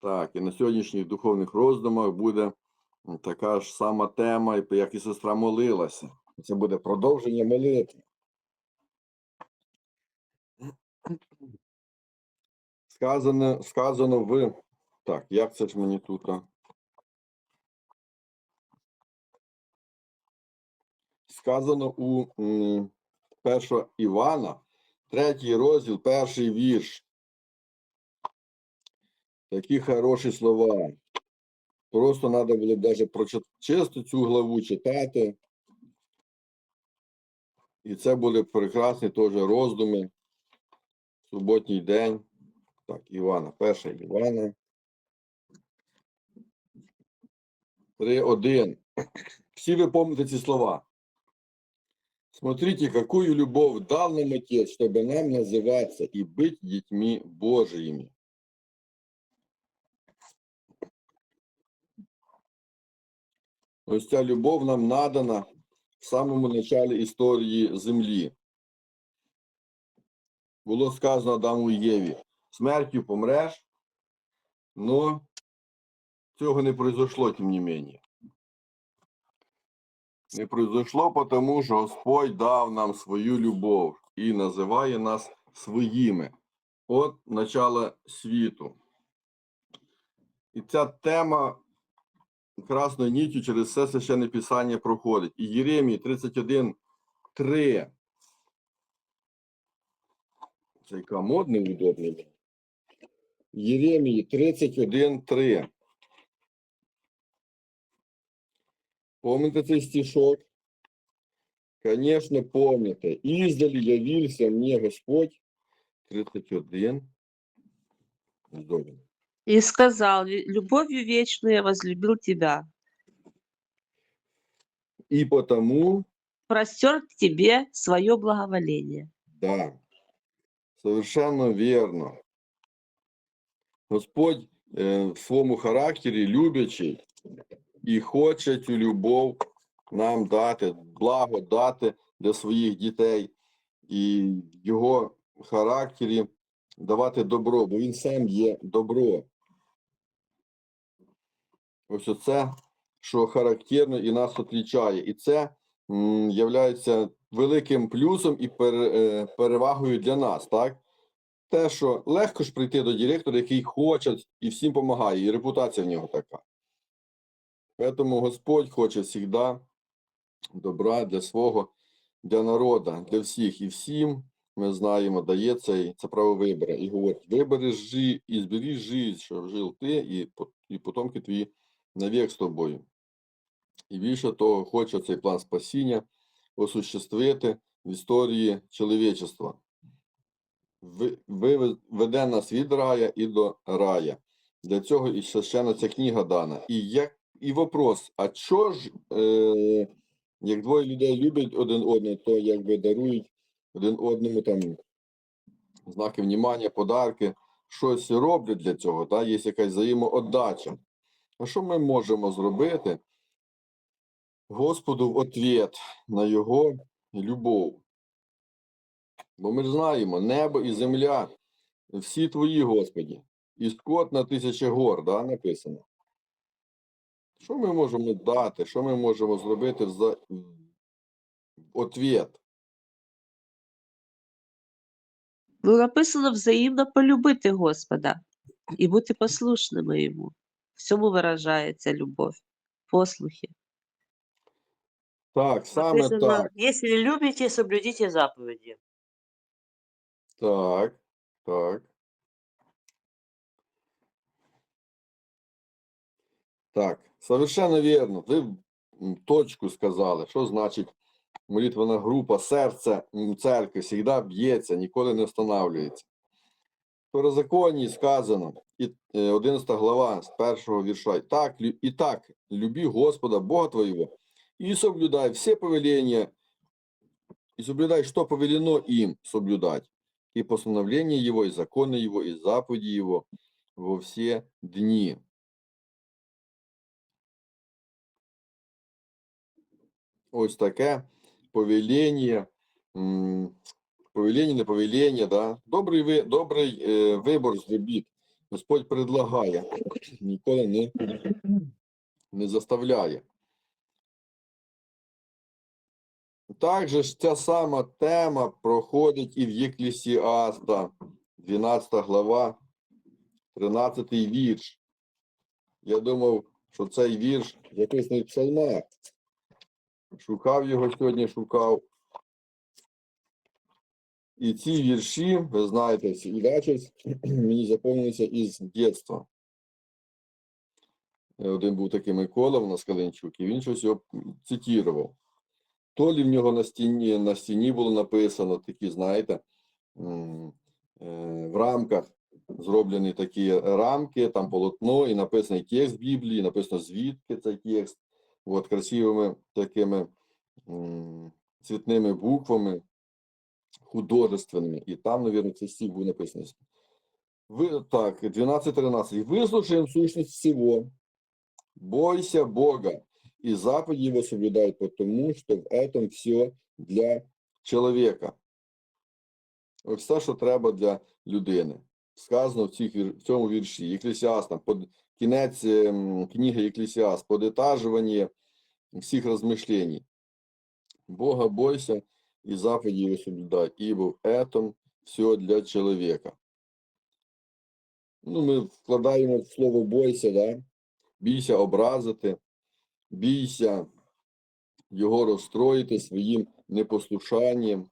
Так, і на сьогоднішніх духовних роздумах буде така ж сама тема, як і сестра молилася. Це буде продовження молитви. Сказано, сказано в. Так, як це ж мені тут? Сказано у м, 1 Івана, третій розділ, перший вірш. Такі хороші слова. Просто треба було б навіть прочитати цю главу читати. І це були прекрасні теж роздуми. в Суботній день. Так, Івана, перша Івана. 3.1. Всі ви помните ці слова. Смотрите, какую любовь дал нам Отец, чтобы нам называться и быть детьми Божьими. Ось ця любов нам надана в самому началі історії землі. Було сказано Адаму Єві, смертю помреш, но цього не произошло, тим не менее. Не произошло, тому що Господь дав нам свою любов і називає нас своїми. От начало світу. І ця тема красною ніттю через все священне писання проходить. І Єремії 31, 3. Це яка модний удобний. Єремії 31, 3. Помните цей стишок? Конечно, помните. Издали явился мне Господь 31. Здорово. И сказал, «Лю- любовью вечную я возлюбил тебя, И потому, простер к тебе свое благоволение. да, совершенно верно. Господь е, в своєму характері люблячий і хоче цю любов нам дати, благо дати для своїх дітей і його характері давати добро, бо він сам є добро. Ось оце, що характерно і нас отлічає. І це являється великим плюсом і пере- е, перевагою для нас, так? Те, що легко ж прийти до директора, який хоче і всім допомагає, і репутація в нього така. Тому Господь хоче завжди добра для свого, для народу, для всіх. І всім, ми знаємо, дає цей, це право вибору. І говорить, вибери жи, і збери життя, що жив ти, і, і потомки твої навік з тобою. І більше того, хоче цей план спасіння осуществити в історії чоловічества. Веде нас від рая і до рая. Для цього і священна ця книга дана. І як і вопрос: а що ж, е, як двоє людей люблять один одного, то якби дарують один одному там знаки внимання, подарки, щось роблять для цього, та є якась взаємоотдача. А що ми можемо зробити Господу в ответ на його любов? Бо ми ж знаємо, небо і земля всі твої, Господі, і скот на тисячі гор, да, написано. Що ми можемо дати? Що ми можемо зробити в за... ответ? Ну, написано взаємно полюбити Господа і бути послушними йому. В цьому виражається любов, послухи. Так, саме Написано, так. Если любите, соблюдите заповеди. Так, так. Так, совершенно верно. Ви точку сказали, що значить молитвена група, серце церкви завжди б'ється, ніколи не встановлюється. В Второзаконні сказано, і, е, 11 глава з першого вірша. «І Так, і так, люби Господа, Бога твоего, и соблюдай все повеления, и соблюдай, что повелено им соблюдать, и постановления Его, и законы Его, и заповеди Его во все дни. Ось таке повеління, м, повеління, не повеління, да? добрий, ви, добрий е, вибор зробіть. Господь предлагає, ніколи не, не заставляє. Також ж ця сама тема проходить і в Єклісіаста, 12 глава, 13 вірш. Я думав, що цей вірш записаний в псалмах. Шукав його сьогодні, шукав. І ці вірші, ви знаєте, всі і бачать, мені заповнилися із дитинства. Один був такий Микола в нас Калинчук, і він щось його цитував. То лі в нього на стіні, на стіні було написано такі, знаєте, е, в рамках зроблені такі рамки, там полотно, і написаний текст Біблії, написано звідки цей текст, от красивими такими цвітними буквами, художественними. І там, мабуть, цей стих був написаний. Ви, так, 12.13. Выслушаем сущность всего. Бойся Бога, и заповеди его соблюдай, потому что в этом все для чоловіка. Ось все, що треба для людини. Сказано в, цих, в цьому вірші. Еклесіастам, под кінець ем, книги Еклесіаст, подетажування всіх розмишлений. Бога бойся и заповеди его соблюдай, ибо в этом все для чоловіка. Ну, ми вкладаємо в слово бойся, да? бійся образити, бійся його розстроїти своїм непослушанням.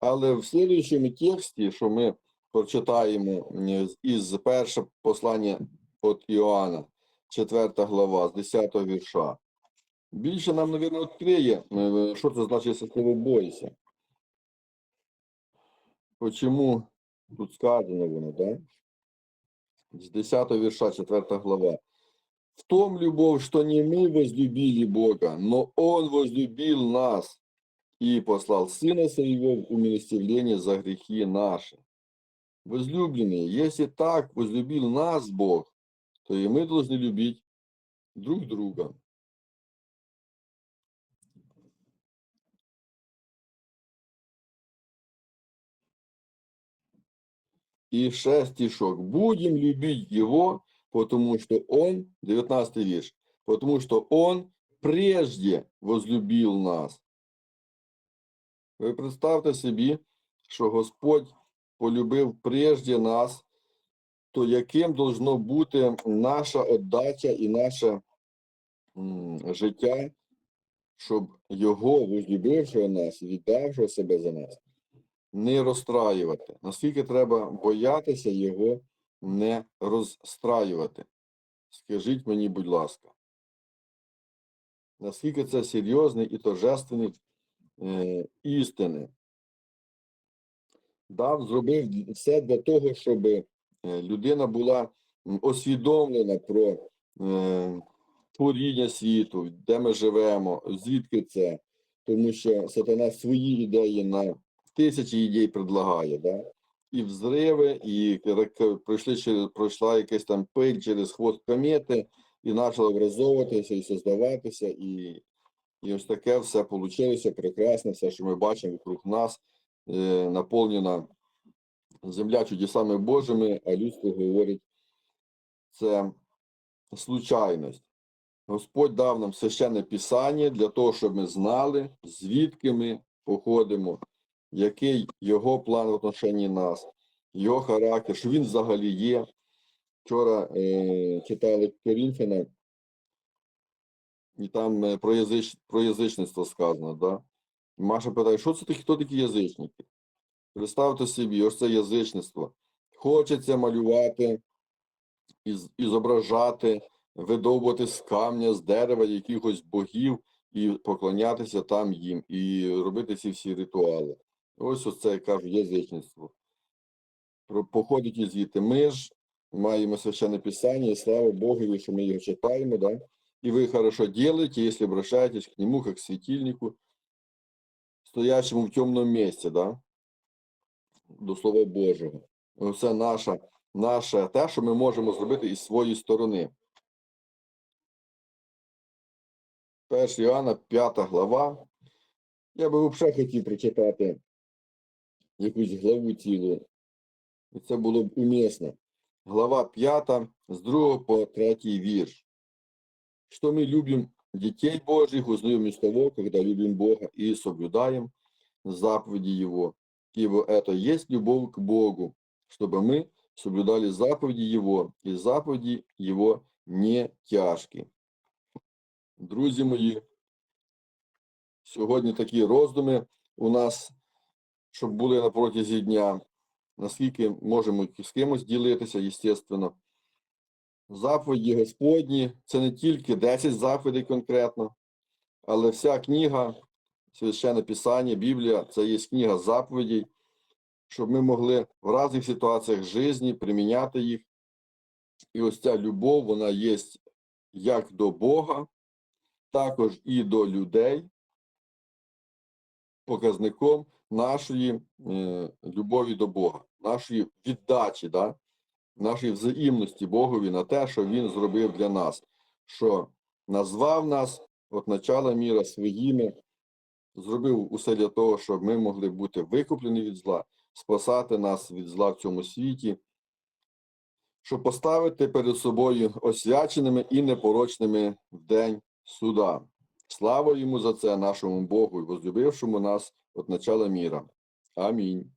Але в слідуючому тексті, що ми прочитаємо із першого послання від Іоанна, 4 глава, з 10 вірша, більше нам, мабуть, відкриє, е, що це значить це слово бойся. Почому тут сказано воно, да? С 10 верша, 4 глава. В том любовь, что не мы возлюбили Бога, но Он возлюбил нас и послал Сына Своего в умилостивление за грехи наши. Возлюбленные, если так возлюбил нас Бог, то и мы должны любить друг друга. И ще стишок. Будем любить Его, потому что Он, 19 вірш, потому что Он прежде возлюбил нас. Ви представте собі, що Господь полюбив прежде нас, то яким должно бути наша отдача і наше м, життя, щоб Його, возлюбившого нас, віддавшого себе за нас, не розстраювати. Наскільки треба боятися його не розстраювати? Скажіть мені, будь ласка. Наскільки це серйозний і торжественний е, істини? Дав, зробив все для того, щоб е, людина була освідомлена про е, творіння світу, де ми живемо, звідки це. Тому що сатана свої ідеї на тисячі ідей предлагає, да? І взриви, і пройшли через, пройшла якась там пиль через хвост комети, і почало образовуватися і создаватися, і, і ось таке все вийшло прекрасне, все, що ми бачимо вокруг нас, е, наповнена земля чудесами Божими, а людство говорить, це случайність. Господь дав нам священне писання для того, щоб ми знали, звідки ми походимо, який його план в отношенні нас, його характер, що він взагалі є. Вчора е, читали Корінфяна, і там е, про, язич, про язичництво сказано. Да? Маша питає, що це такі, хто такі язичники? Представте собі, ось це язичництво. Хочеться малювати, із, і зображати, видовбувати з камня, з дерева якихось богів і поклонятися там їм, і робити ці всі ритуали. Ось оце, я кажу, язичництво. Про- Походить і звідти. Ми ж маємо священне писання, і слава Богу, що ми його читаємо, да? И вы хорошо делаете, если обращаетесь к нему как к светильнику, стоящему в темном месте, да? До Слова Божого. Це наша, наше те, що ми можемо зробити із своєї сторони. 1 Іоанна, 5 глава. Я би взагалі хотів прочитати якусь главу цілу. І це було б умісно. глава 5, с 2 по 3 вирш. Что мы любим детей Божьих, узнаем из того, когда любим Бога и соблюдаем заповеди Его. Ибо это есть любовь к Богу, чтобы мы соблюдали заповеди Его, и заповеди Его не тяжкі. Друзі мої, сьогодні такі роздуми у нас, щоб були на протязі дня. Наскільки можемо з кимось ділитися, естественно. Заповіді Господні це не тільки 10 заповідей конкретно, але вся книга, священне Писання, Біблія це є книга заповідей, щоб ми могли в різних ситуаціях житті приміняти їх. І ось ця любов, вона є як до Бога, також і до людей, показником нашої е, любові до Бога, нашої віддачі, да? нашої взаємності Богові на те, що Він зробив для нас, що назвав нас від начала міра своїми, зробив усе для того, щоб ми могли бути викуплені від зла, спасати нас від зла в цьому світі, щоб поставити перед собою освяченими і непорочними в день суда. Слава йому за це, нашому Богу, і возлюбившому нас від начала міра. Амінь.